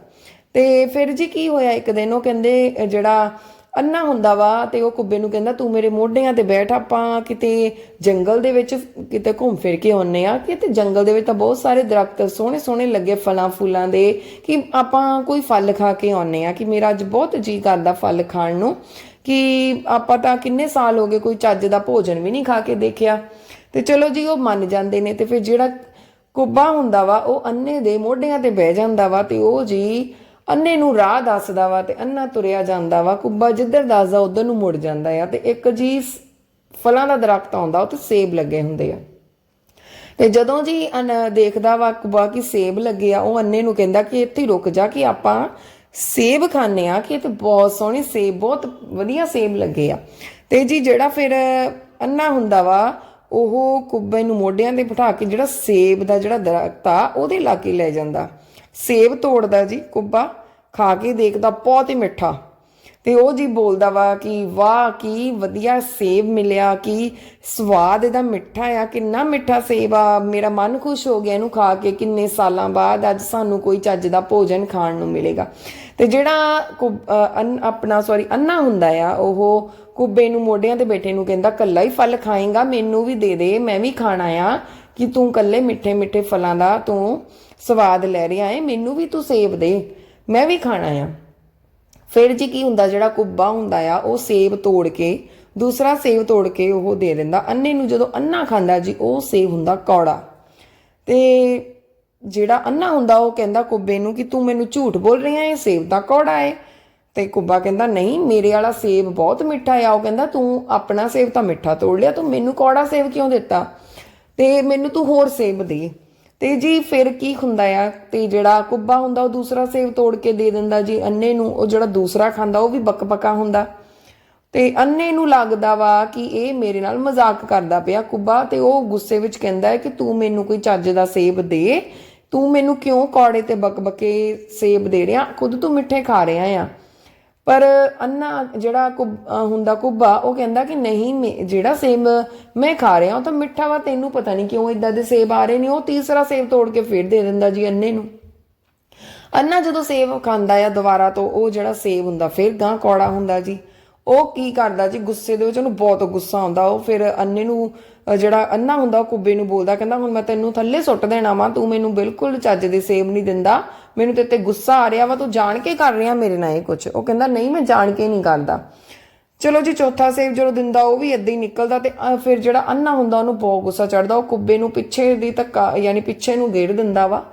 ਤੇ ਫਿਰ ਜੀ ਕੀ ਹੋਇਆ ਇੱਕ ਦਿਨ, ਉਹ ਕਹਿੰਦੇ ਜਿਹੜਾ ਅੰਨਾ ਹੁੰਦਾ ਵਾ ਤੇ ਉਹ ਕੁੱਬੇ ਨੂੰ ਕਹਿੰਦਾ, ਤੂੰ ਮੇਰੇ ਮੋਢਿਆਂ ਤੇ ਬੈਠ, ਆਪਾਂ ਕਿਤੇ ਜੰਗਲ ਦੇ ਵਿੱਚ ਕਿਤੇ ਘੁੰਮ ਫਿਰ ਕੇ ਆਉਨੇ ਆ ਕਿਤੇ ਜੰਗਲ ਦੇ ਵਿੱਚ ਤਾਂ ਬਹੁਤ ਸਾਰੇ ਦਰਖਤ ਸੋਹਣੇ ਸੋਹਣੇ ਲੱਗੇ ਫਲਾਂ ਫੁੱਲਾਂ ਦੇ ਕਿ ਆਪਾਂ ਕੋਈ ਫਲ ਖਾ ਕੇ ਆਉਨੇ ਆ ਕਿ ਮੇਰਾ ਅੱਜ ਬਹੁਤ ਜੀ ਕਰਦਾ ਫਲ ਖਾਣ ਨੂੰ ਕਿ ਆਪਾਂ ਤਾਂ ਕਿੰਨੇ ਸਾਲ ਹੋ ਗਏ ਕੋਈ ਚੱਜ ਦਾ ਭੋਜਨ ਵੀ ਨਹੀਂ ਖਾ ਕੇ ਦੇਖਿਆ। ਤੇ ਚਲੋ ਜੀ, ਉਹ ਮੰਨ ਜਾਂਦੇ ਨੇ ਤੇ ਫਿਰ ਜਿਹੜਾ ਕੁੱਬਾ ਹੁੰਦਾ ਵਾ, ਉਹ ਅੰਨੇ ਦੇ ਮੋਢਿਆਂ ਤੇ ਬਹਿ ਜਾਂਦਾ ਵਾ ਤੇ ਉਹ ਜੀ ਅੰਨੇ ਨੂੰ ਰਾਹ ਦੱਸਦਾ ਵਾ ਤੇ ਅੰਨਾ ਤੁਰਿਆ ਜਾਂਦਾ ਵਾ, ਕੁੱਬਾ ਜਿੱਧਰ ਦੱਸਦਾ ਉਧਰ ਨੂੰ ਮੁੜ ਜਾਂਦਾ ਆ ਤੇ ਇੱਕ ਜੀ ਫਲਾਂ ਦਾ ਦਰਖਤ ਆਉਂਦਾ ਉਹ ਉੱਤੇ ਸੇਬ ਲੱਗੇ ਹੁੰਦੇ ਆ। ਤੇ ਜਦੋਂ ਜੀ ਅਨ ਦੇਖਦਾ ਵਾ ਕੁਬਾ ਕਿ ਸੇਬ ਲੱਗੇ ਆ, ਉਹ ਅੰਨੇ ਨੂੰ ਕਹਿੰਦਾ ਕਿ ਇੱਥੇ ਰੁਕ ਜਾ ਕਿ ਆਪਾਂ ਸੇਬ ਖਾਣੇ ਆ, ਕਿ ਇਹ ਤੇ ਬਹੁਤ ਸੋਹਣੇ ਸੇਬ, ਬਹੁਤ ਵਧੀਆ ਸੇਬ ਲੱਗੇ ਆ। ਤੇ ਜੀ ਜਿਹੜਾ ਫਿਰ ਅੰਨਾ ਹੁੰਦਾ ਵਾ, ਉਹ ਕੁੱਬੇ ਨੂੰ ਮੋਢਿਆਂ ਤੇ ਬਿਠਾ ਕੇ ਜਿਹੜਾ ਸੇਬ ਦਾ ਜਿਹੜਾ ਦਰਖਤ ਆ, ਉਹਦੇ ਲਾਗੇ ਲੈ ਜਾਂਦਾ। ਸੇਬ ਤੋੜਦਾ ਜੀ, ਕੁੱਬਾ, ਖਾ ਕੇ ਦੇਖਦਾ, ਬਹੁਤ ਹੀ ਮਿੱਠਾ। ਤੇ ਉਹ ਜੀ ਬੋਲਦਾ ਵਾ ਕਿ ਵਾਹ, ਕੀ ਵਧੀਆ ਸੇਬ ਮਿਲਿਆ, ਕੀ ਸਵਾਦ ਇਹਦਾ ਮਿੱਠਾ ਆ, ਕਿੰਨਾ ਮਿੱਠਾ ਸੇਬ ਆ। ਮੇਰਾ ਮਨ ਖੁਸ਼ ਹੋ ਗਿਆ ਇਹਨੂੰ ਖਾ ਕੇ, ਕਿੰਨੇ ਸਾਲਾਂ ਬਾਅਦ ਅੱਜ ਸਾਨੂੰ ਕੋਈ ਚੱਜ ਦਾ ਭੋਜਨ ਖਾਣ ਨੂੰ ਮਿਲੇਗਾ। ਤੇ ਜਿਹੜਾ ਕੁ- ਆਪਣਾ ਸੌਰੀ ਅੰਨਾ ਹੁੰਦਾ ਆ, ਉਹ ਕੁੱਬੇ ਨੂੰ, ਮੋਢਿਆਂ ਤੇ ਬੈਠੇ ਨੂੰ ਕਹਿੰਦਾ, ਕੱਲਾ ਹੀ ਫਲ ਖਾਏਗਾ, ਮੈਨੂੰ ਵੀ ਦੇ ਦੇ, ਮੈਂ ਵੀ ਖਾਣਾ ਆ, ਕਿ ਤੂੰ ਕੱਲੇ ਮਿੱਠੇ ਮਿੱਠੇ ਫਲਾਂ ਦਾ, ਤੂੰ ਸਵਾਦ ਲੈ ਰਿਹਾ ਏ, ਮੈਨੂੰ ਵੀ ਤੂੰ ਸੇਬ ਦੇ, ਮੈਂ ਵੀ ਖਾਣਾ ਆ। ਫਿਰ ਜੀ ਕੀ ਹੁੰਦਾ, ਜਿਹੜਾ ਕੁੱਬਾ ਹੁੰਦਾ ਆ, ਉਹ ਸੇਬ ਤੋੜ ਕੇ, ਦੂਸਰਾ ਸੇਬ ਤੋੜ ਕੇ ਉਹ ਦੇ ਦਿੰਦਾ। ਅੰਨੇ ਨੂੰ ਜਦੋਂ ਅੰਨਾ ਖਾਂਦਾ ਜੀ, ਉਹ ਸੇਬ ਹੁੰਦਾ ਕੌੜਾ। ਤੇ ਜਿਹੜਾ ਅੰਨਾ ਹੁੰਦਾ, ਉਹ ਕਹਿੰਦਾ ਕੁੱਬੇ ਨੂੰ ਕਿ ਤੂੰ ਮੈਨੂੰ ਝੂਠ ਬੋਲ ਰਿਹਾ ਏ, ਸੇਬ ਤਾਂ ਕੌੜਾ ਹੈ ਤੇ ਕੁੱਬਾ ਕਹਿੰਦਾ, ਨਹੀਂ, ਮੇਰੇ ਵਾਲਾ ਸੇਬ ਬਹੁਤ ਮਿੱਠਾ ਆ। ਉਹ ਕਹਿੰਦਾ, ਤੂੰ ਆਪਣਾ ਸੇਬ ਤਾਂ ਮਿੱਠਾ ਤੋੜ ਲਿਆ, ਤੂੰ ਮੈਨੂੰ ਕੌੜਾ ਸੇਬ ਕਿਉਂ ਦਿੱਤਾ? ਤੇ ਮੈਨੂੰ ਤੂੰ ਹੋਰ ਸੇਬ ਦੇ। ਤੇ ਜੀ ਫਿਰ ਕੀ ਹੁੰਦਾ ਆ? ਤੇ ਜਿਹੜਾ ਕੁੱਬਾ ਹੁੰਦਾ, ਉਹ ਦੂਸਰਾ ਸੇਬ ਤੋੜ ਕੇ ਦੇ ਦਿੰਦਾ ਜੀ। ਅੰਨੇ ਨੂੰ ਉਹ ਜਿਹੜਾ ਦੂਸਰਾ ਖਾਂਦਾ, ਉਹ ਵੀ ਬਕਬਕਾ ਹੁੰਦਾ। ਤੇ ਅੰਨੇ ਨੂੰ ਲੱਗਦਾ ਵਾ ਕਿ ਇਹ ਮੇਰੇ ਨਾਲ ਮਜ਼ਾਕ ਕਰਦਾ ਪਿਆ ਕੁੱਬਾ ਤੇ ਉਹ ਗੁੱਸੇ ਵਿੱਚ ਕਹਿੰਦਾ ਹੈ ਕਿ ਤੂੰ ਮੈਨੂੰ ਕੋਈ ਚੱਜ ਦਾ ਸੇਬ ਦੇ। ਤੂੰ ਮੈਨੂੰ ਕਿਉਂ ਕੌੜੇ ਤੇ ਬਕਬਕੇ ਸੇਬ ਦੇ ਰਿਹਾ? ਖੁਦ ਤੂੰ ਮਿੱਠੇ ਖਾ ਰਿਹਾ ਆ। ਪਰ ਅੰਨਾ ਜਿਹੜਾ ਕੁੱਬ- ਹੁੰਦਾ ਕੁੱਬਾ, ਉਹ ਕਹਿੰਦਾ ਕਿ ਨਹੀਂ, ਮੈਂ- ਜਿਹੜਾ ਸੇਬ ਮੈਂ ਖਾ ਰਿਹਾ ਉਹ ਤਾਂ ਮਿੱਠਾ ਵਾ, ਤੈਨੂੰ ਪਤਾ ਨਹੀਂ ਕਿਉਂ ਇਦਾਂ ਦੇ ਸੇਬ ਆ ਰਹੇ ਨੇ, ਉਹ ਤੀਸਰਾ ਸੇਬ ਤੋੜ ਕੇ ਫੇਰ ਦੇ ਦਿੰਦਾ ਜੀ ਅੰਨੇ ਨੂੰ। ਅੰਨਾ ਜਦੋਂ ਸੇਬ ਖਾਂਦਾ ਆ ਦੁਬਾਰਾ ਤੋਂ, ਉਹ ਜਿਹੜਾ ਸੇਬ ਹੁੰਦਾ, ਫਿਰ ਗਾਂ ਕੌੜਾ ਹੁੰਦਾ ਜੀ। ਉਹ ਕੀ ਕਰਦਾ ਜੀ? ਗੁੱਸੇ ਦੇ ਵਿੱਚ ਉਹਨੂੰ ਬਹੁਤ ਗੁੱਸਾ ਆਉਂਦਾ। ਉਹ ਫਿਰ ਅੰਨੇ ਨੂੰ ਜਿਹੜਾ ਅੰਨਾ ਹੁੰਦਾ, ਉਹ ਕੁੱਬੇ ਨੂੰ ਬੋਲਦਾ, ਕਹਿੰਦਾ, ਹੁਣ ਮੈਂ ਤੈਨੂੰ ਥੱਲੇ ਸੁੱਟ ਦੇਣਾ ਵਾ, ਤੂੰ ਮੈਨੂੰ ਬਿਲਕੁਲ ਚੱਜ ਦੇ ਸੇਬ ਨਹੀਂ ਦਿੰਦਾ। ਮੈਨੂੰ ਤੇ ਤੇ ਗੁੱਸਾ ਆ ਰਿਹਾ ਵਾ, ਤੂੰ ਜਾਣ ਕੇ ਕਰ ਰਿਹਾ ਮੇਰੇ ਨਾਲ ਇਹ ਕੁਝ ਉਹ ਕਹਿੰਦਾ, ਨਹੀਂ, ਮੈਂ ਜਾਣ ਕੇ ਨਹੀਂ ਕਰਦਾ। ਚਲੋ ਜੀ, ਚੌਥਾ ਸੇਬ ਜਦੋਂ ਦਿੰਦਾ, ਉਹ ਵੀ ਏਦਾਂ ਹੀ ਨਿਕਲਦਾ ਤੇ ਫਿਰ ਜਿਹੜਾ ਅੰਨਾ ਹੁੰਦਾ, ਉਹਨੂੰ ਬਹੁਤ ਗੁੱਸਾ ਚੜਦਾ ਉਹ ਕੁੱਬੇ ਨੂੰ ਪਿੱਛੇ ਦੀ ਧੱਕਾ, ਯਾਨੀ ਪਿੱਛੇ ਨੂੰ ਗੇੜ ਦਿੰਦਾ ਵਾ।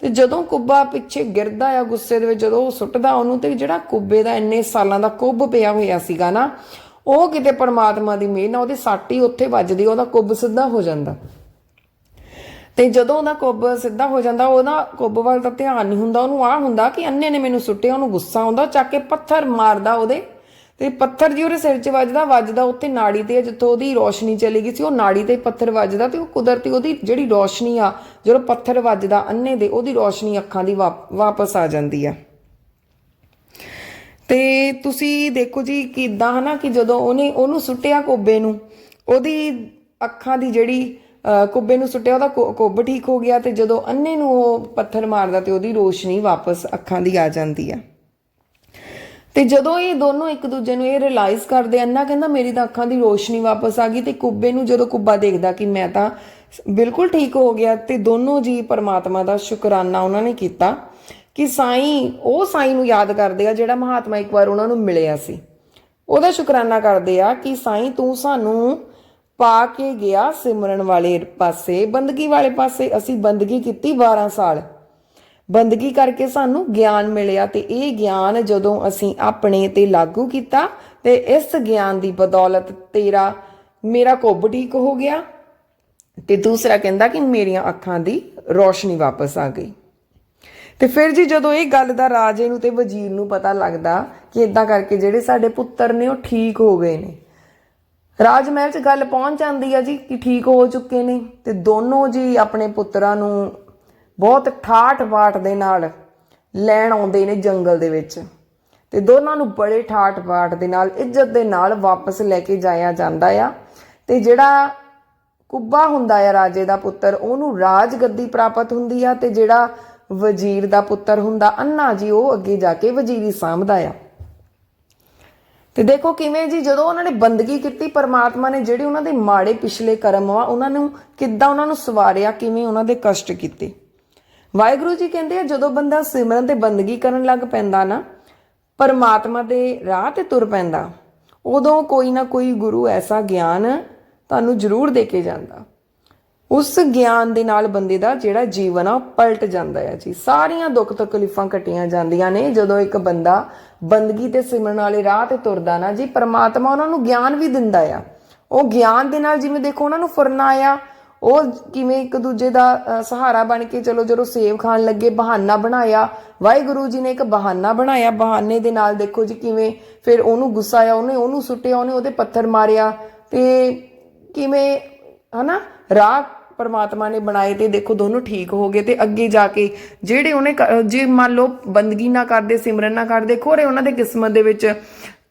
ਤੇ ਜਦੋਂ ਕੁੱਬਾ ਪਿੱਛੇ ਗਿਰਦਾ ਆ ਗੁੱਸੇ ਦੇ ਵਿੱਚ, ਜਦੋਂ ਉਹ ਸੁੱਟਦਾ, ਉਹਨੂੰ ਤੇ ਜਿਹੜਾ ਕੁੱਬੇ ਦਾ ਇੰਨੇ ਸਾਲਾਂ ਦਾ ਕੁੱਬ ਪਿਆ ਹੋਇਆ ਸੀਗਾ ਨਾ, ਉਹ ਕਿਤੇ ਪਰਮਾਤਮਾ ਦੀ ਮਿਹਰ ਨਾਲ ਉਹਦੀ ਸੱਟ ਹੀ ਉੱਥੇ ਵੱਜਦੀ, ਉਹਦਾ ਕੁੱਬ ਸਿੱਧਾ ਹੋ ਜਾਂਦਾ। ਤੇ ਜਦੋਂ ਉਹਦਾ ਕੁੱਬ ਸਿੱਧਾ ਹੋ ਜਾਂਦਾ, ਉਹਦਾ ਕੁੱਬ ਵੱਲ ਤਾਂ ਧਿਆਨ ਨਹੀਂ ਹੁੰਦਾ, ਉਹਨੂੰ ਆਹ ਹੁੰਦਾ ਕਿ ਅੰਨੇ ਨੇ ਮੈਨੂੰ ਸੁੱਟਿਆ, ਉਹਨੂੰ ਗੁੱਸਾ ਆਉਂਦਾ, ਉਹ ਚੱਕ ਕੇ ਪੱਥਰ ਮਾਰਦਾ ਉਹਦੇ ਤੇ ਪੱਥਰ ਜੀ ਉਹਦੇ ਸਿਰ 'ਚ ਵੱਜਦਾ ਵੱਜਦਾ ਉੱਥੇ ਨਾੜੀ ਤੇ ਜਿੱਥੋਂ ਉਹਦੀ ਰੋਸ਼ਨੀ ਚਲੀ ਗਈ ਸੀ ਉਹ ਨਾੜੀ ਤੇ ਪੱਥਰ ਵੱਜਦਾ ਤੇ ਉਹ ਕੁਦਰਤੀ ਉਹਦੀ ਜਿਹੜੀ ਰੋਸ਼ਨੀ ਆ ਜਦੋਂ ਪੱਥਰ ਵੱਜਦਾ ਅੰਨੇ ਦੇ ਉਹਦੀ ਰੋਸ਼ਨੀ ਅੱਖਾਂ ਦੀ ਵਾਪ- ਵਾਪਸ ਆ ਜਾਂਦੀ ਆ। ਤੇ ਤੁਸੀਂ ਦੇਖੋ ਜੀ ਕਿਦਾਂ ਹਨਾ ਕਿ ਜਦੋਂ ਉਹਨੇ ਉਹਨੂੰ ਸੁੱਟਿਆ ਕੋਬੇ ਨੂੰ ਉਹਦੀ ਅੱਖਾਂ ਦੀ ਜਿਹੜੀ ਅਹ, ਕੁੱਬੇ ਨੂੰ ਸੁੱਟਿਆ ਉਹਦਾ ਕੁ- ਕੁੱਬ ਠੀਕ ਹੋ ਗਿਆ ਤੇ ਜਦੋਂ ਅੰਨੇ ਨੂੰ ਉਹ ਪੱਥਰ ਮਾਰਦਾ ਤੇ ਉਹਦੀ ਰੋਸ਼ਨੀ ਵਾਪਸ ਅੱਖਾਂ ਦੀ ਆ ਜਾਂਦੀ ਆ। ਤੇ ਜਦੋਂ ਇਹ ਦੋਨੋਂ ਇੱਕ ਦੂਜੇ ਨੂੰ ਇਹ ਰਿਅਲਾਈਜ਼ ਕਰਦੇ ਅੰਨਾ ਕਹਿੰਦਾ ਮੇਰੀ ਤਾਂ ਅੱਖਾਂ ਦੀ ਰੋਸ਼ਨੀ ਵਾਪਸ ਆ ਗਈ ਤੇ ਕੁੱਬੇ ਨੂੰ ਜਦੋਂ ਕੁੱਬਾ ਦੇਖਦਾ ਕਿ ਮੈਂ ਤਾਂ ਬਿਲਕੁਲ ਠੀਕ ਹੋ ਗਿਆ ਤੇ ਦੋਨੋਂ ਜੀ ਪਰਮਾਤਮਾ ਦਾ ਸ਼ੁਕਰਾਨਾ ਉਹਨਾਂ ਨੇ ਕੀਤਾ ਕਿ ਸਾਈਂ, ਉਹ ਸਾਈਂ ਨੂੰ ਯਾਦ ਕਰਦੇ ਆ ਜਿਹੜਾ ਮਹਾਤਮਾ ਇੱਕ ਵਾਰ ਉਹਨਾਂ ਨੂੰ ਮਿਲਿਆ ਸੀ। ਉਹਦਾ ਸ਼ੁਕਰਾਨਾ ਕਰਦੇ ਆ ਕਿ ਸਾਈਂ, ਤੂੰ ਸਾਨੂੰ ਪਾ ਕੇ ਗਿਆ ਸਿਮਰਨ ਵਾਲੇ ਪਾਸੇ, ਬੰਦਗੀ ਵਾਲੇ ਪਾਸੇ, ਅਸੀਂ ਬੰਦਗੀ ਕੀਤੀ 12 ਸਾਲ। ਬੰਦਗੀ ਕਰਕੇ ਸਾਨੂੰ ਗਿਆਨ ਮਿਲਿਆ ਤੇ ਇਹ ਗਿਆਨ ਜਦੋਂ ਅਸੀਂ ਆਪਣੇ ਤੇ ਲਾਗੂ ਕੀਤਾ ਤੇ ਇਸ ਗਿਆਨ ਦੀ ਬਦੌਲਤ ਤੇਰਾ, ਮੇਰਾ ਕੁੱਬ ਠੀਕ ਹੋ ਗਿਆ ਤੇ ਦੂਸਰਾ ਕਹਿੰਦਾ ਕਿ ਮੇਰੀਆਂ ਅੱਖਾਂ ਦੀ ਰੋਸ਼ਨੀ ਵਾਪਸ ਆ ਗਈ। ਤੇ ਫਿਰ ਜੀ ਜਦੋਂ ਇਹ ਗੱਲ ਦਾ ਰਾਜੇ ਨੂੰ ਤੇ ਵਜ਼ੀਰ ਨੂੰ ਪਤਾ ਲੱਗਦਾ ਕਿ ਇਦਾਂ ਕਰਕੇ ਜਿਹੜੇ ਸਾਡੇ ਪੁੱਤਰ ਨੇ ਉਹ ਠੀਕ ਹੋ ਗਏ ਨੇ। ਰਾਜ ਮਹਿਲ 'ਚ ਗੱਲ ਪਹੁੰਚ ਜਾਂਦੀ ਆ ਜੀ ਕਿ ਠੀਕ ਹੋ ਚੁੱਕੇ ਨੇ ਤੇ ਦੋਨੋਂ ਜੀ ਆਪਣੇ ਪੁੱਤਰਾਂ ਨੂੰ ਬਹੁਤ ਠਾਠ ਬਾਠ ਦੇ ਨਾਲ ਲੈਣ ਆਉਂਦੇ ਨੇ ਜੰਗਲ ਦੇ ਵਿੱਚ। ਤੇ ਦੋਨਾਂ ਨੂੰ ਬੜੇ ਠਾਠ ਬਾਠ ਦੇ ਨਾਲ ਇੱਜ਼ਤ ਦੇ ਨਾਲ ਵਾਪਸ ਲੈ ਕੇ ਜਾਇਆ ਜਾਂਦਾ ਆ। ਤੇ ਜਿਹੜਾ ਕੁੱਬਾ ਹੁੰਦਾ ਆ ਰਾਜੇ ਦਾ ਪੁੱਤਰ, ਉਹਨੂੰ ਰਾਜ ਗੱਦੀ ਪ੍ਰਾਪਤ ਹੁੰਦੀ ਆ ਤੇ ਜਿਹੜਾ ਵਜ਼ੀਰ ਦਾ ਪੁੱਤਰ ਹੁੰਦਾ, ਅੰਨਾ ਜੀ, ਉਹ ਅੱਗੇ ਜਾ ਕੇ ਵਜ਼ੀਰੀ ਸਾਂਭਦਾ ਆ। ਤੇ ਦੇਖੋ ਕਿਵੇਂ ਜੀ, ਜਦੋਂ ਉਹਨਾਂ ਨੇ ਬੰਦਗੀ ਕੀਤੀ, ਪਰਮਾਤਮਾ ਨੇ ਜਿਹੜੇ ਉਹਨਾਂ ਦੇ ਮਾੜੇ ਪਿਛਲੇ ਕਰਮ ਆ, ਉਹਨਾਂ ਨੂੰ ਕਿੱਦਾਂ ਉਹਨਾਂ ਨੂੰ ਸਵਾਰਿਆ, ਕਿਵੇਂ ਉਹਨਾਂ ਦੇ ਕਸ਼ਟ ਕੀਤੇ। ਵਾਹਿਗੁਰੂ ਜੀ ਕਹਿੰਦੇ ਆ, ਜਦੋਂ ਬੰਦਾ ਸਿਮਰਨ ਤੇ ਬੰਦਗੀ ਕਰਨ ਲੱਗ ਪੈਂਦਾ ਨਾ, ਪਰਮਾਤਮਾ ਦੇ ਰਾਹ ਤੇ ਤੁਰ ਪੈਂਦਾ, ਉਦੋਂ ਕੋਈ ਨਾ ਕੋਈ ਗੁਰੂ ਐਸਾ ਗਿਆਨ ਤੁਹਾਨੂੰ ਜ਼ਰੂਰ ਦੇ ਕੇ ਜਾਂਦਾ। ਉਸ ਗਿਆਨ ਦੇ ਨਾਲ ਬੰਦੇ ਦਾ ਜਿਹੜਾ ਜੀਵਨ ਆ, ਉਹ ਪਲਟ ਜਾਂਦਾ ਹੈ ਜੀ। ਸਾਰੀਆਂ ਦੁੱਖ ਤਕਲੀਫਾਂ ਕੱਟੀਆਂ ਜਾਂਦੀਆਂ ਨੇ, ਜਦੋਂ ਇੱਕ ਬੰਦਾ ਬੰਦਗੀ ਤੇ ਸਿਮਰਨ ਵਾਲੇ ਰਾਹ ਤੇ ਤੁਰਦਾ ਨਾ ਜੀ, ਪਰਮਾਤਮਾ ਉਹਨਾਂ ਨੂੰ ਗਿਆਨ ਵੀ ਦਿੰਦਾ ਆ। ਉਹ ਗਿਆਨ ਦੇ ਨਾਲ ਜਿਵੇਂ ਦੇਖੋ, ਉਹਨਾਂ ਨੂੰ ਫੁਰਨਾ ਆਇਆ ਉਹ ਕਿਵੇਂ ਇੱਕ ਦੂਜੇ ਦਾ ਸਹਾਰਾ ਬਣ ਕੇ ਚਲੋ ਜਦੋਂ ਸੇਵ ਖਾਣ ਲੱਗੇ, ਬਹਾਨਾ ਬਣਾਇਆ। ਵਾਹਿਗੁਰੂ ਜੀ ਨੇ ਇੱਕ ਬਹਾਨਾ ਬਣਾਇਆ, ਬਹਾਨੇ ਦੇ ਨਾਲ ਦੇਖੋ ਜੀ ਕਿਵੇਂ ਫਿਰ ਉਹਨੂੰ ਗੁੱਸਾ ਆਇਆ, ਉਹਨੇ ਉਹਨੂੰ ਸੁੱਟਿਆ, ਉਹਨੇ ਉਹਦੇ ਪੱਥਰ ਮਾਰਿਆ। ਤੇ ਕਿਵੇਂ, ਹਨਾ, ਰਾਹ ਪਰਮਾਤਮਾ ਨੇ ਬਣਾਏ ਤੇ ਦੇਖੋ ਦੋਨੋਂ ਠੀਕ ਹੋ ਗਏ ਤੇ ਅੱਗੇ ਜਾ ਕੇ ਜਿਹੜੇ ਉਹਨੇ ਜੇ ਮੰਨ ਲਓ ਬੰਦਗੀ ਨਾ ਕਰਦੇ, ਸਿਮਰਨ ਨਾ ਕਰਦੇ, ਖੋਰੇ ਉਹਨਾਂ ਦੇ ਕਿਸਮਤ ਦੇ ਵਿੱਚ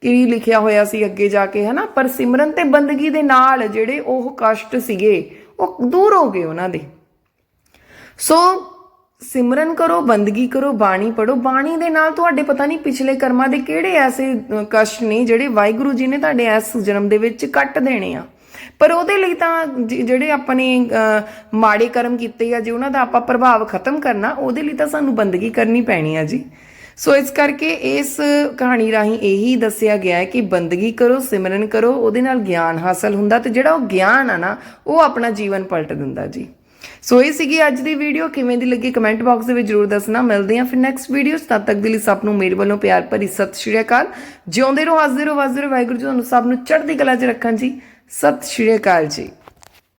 ਕੀ ਲਿਖਿਆ ਹੋਇਆ ਸੀ ਅੱਗੇ ਜਾ ਕੇ, ਹਨਾ? ਪਰ ਸਿਮਰਨ ਤੇ ਬੰਦਗੀ ਦੇ ਨਾਲ ਜਿਹੜੇ ਉਹ ਕਸ਼ਟ ਸੀਗੇ ਉਹ ਦੂਰ ਹੋ ਗਏ ਉਹਨਾਂ ਦੇ। ਸੋ ਸਿਮਰਨ ਕਰੋ ਬੰਦਗੀ ਕਰੋ ਬਾਣੀ ਪੜੋ ਬਾਣੀ ਦੇ ਨਾਲ ਤੁਹਾਡੇ ਪਤਾ ਨਹੀਂ ਪਿਛਲੇ ਕਰਮਾਂ ਦੇ ਕਿਹੜੇ ਐਸੇ ਕਸ਼ਟ ਨੇ ਜਿਹੜੇ ਵਾਹਿਗੁਰੂ ਜੀ ਨੇ ਤੁਹਾਡੇ ਇਸ ਜਨਮ ਦੇ ਵਿੱਚ ਕੱਟ ਦੇਣੇ ਆ। ਪਰ ਉਹਦੇ ਲਈ ਤਾਂ ਜਿਹੜੇ ਆਪਣੇ ਅ, ਮਾੜੇ ਕਰਮ ਕੀਤੇ ਆ ਜੇ ਉਹਨਾਂ ਦਾ ਆਪਾਂ ਪ੍ਰਭਾਵ ਖਤਮ ਕਰਨਾ ਉਹਦੇ ਲਈ ਤਾਂ ਸਾਨੂੰ ਬੰਦਗੀ ਕਰਨੀ ਪੈਣੀ ਆ ਜੀ। ਸੋ ਇਸ ਕਰਕੇ ਇਸ ਕਹਾਣੀ ਰਾਹੀਂ ਇਹੀ ਦੱਸਿਆ ਗਿਆ ਹੈ ਕਿ ਬੰਦਗੀ ਕਰੋ, ਸਿਮਰਨ ਕਰੋ, ਉਹਦੇ ਨਾਲ ਗਿਆਨ ਹਾਸਲ ਹੁੰਦਾ ਤੇ ਜਿਹੜਾ ਉਹ ਗਿਆਨ ਆ ਨਾ, ਉਹ ਆਪਣਾ ਜੀਵਨ ਪਲਟ ਦਿੰਦਾ ਜੀ। ਸੋ ਇਹ ਸੀਗੀ ਅੱਜ ਦੀ ਵੀਡੀਓ। ਕਿਵੇਂ ਦੀ ਲੱਗੀ ਕਮੈਂਟ ਬਾਕਸ ਦੇ ਵਿੱਚ ਜਰੂਰ ਦੱਸਣਾ। ਮਿਲਦੇ ਹਾਂ ਫਿਰ ਨੈਕਸਟ ਵੀਡੀਓਸ ਤਦ ਤੱਕ ਦੇ ਲਈ ਸਭ ਨੂੰ ਮੇਰੇ ਵੱਲੋਂ ਪਿਆਰ ਭਰੀ ਸਤਿ ਸ਼੍ਰੀ ਅਕਾਲ। ਜਿਉਂਦੇ ਰਹੋ, ਹੱਸਦੇ ਰਹੋ ਵਸਦੇ ਰਹੋ। ਵਾਹਿਗੁਰੂ ਜੀ ਤੁਹਾਨੂੰ ਸਭ ਨੂੰ ਚੜ੍ਹਦੀ ਕਲਾ 'ਚ ਰੱਖਣ ਜੀ। ਸਤਿ ਸ਼੍ਰੀ ਅਕਾਲ ਜੀ।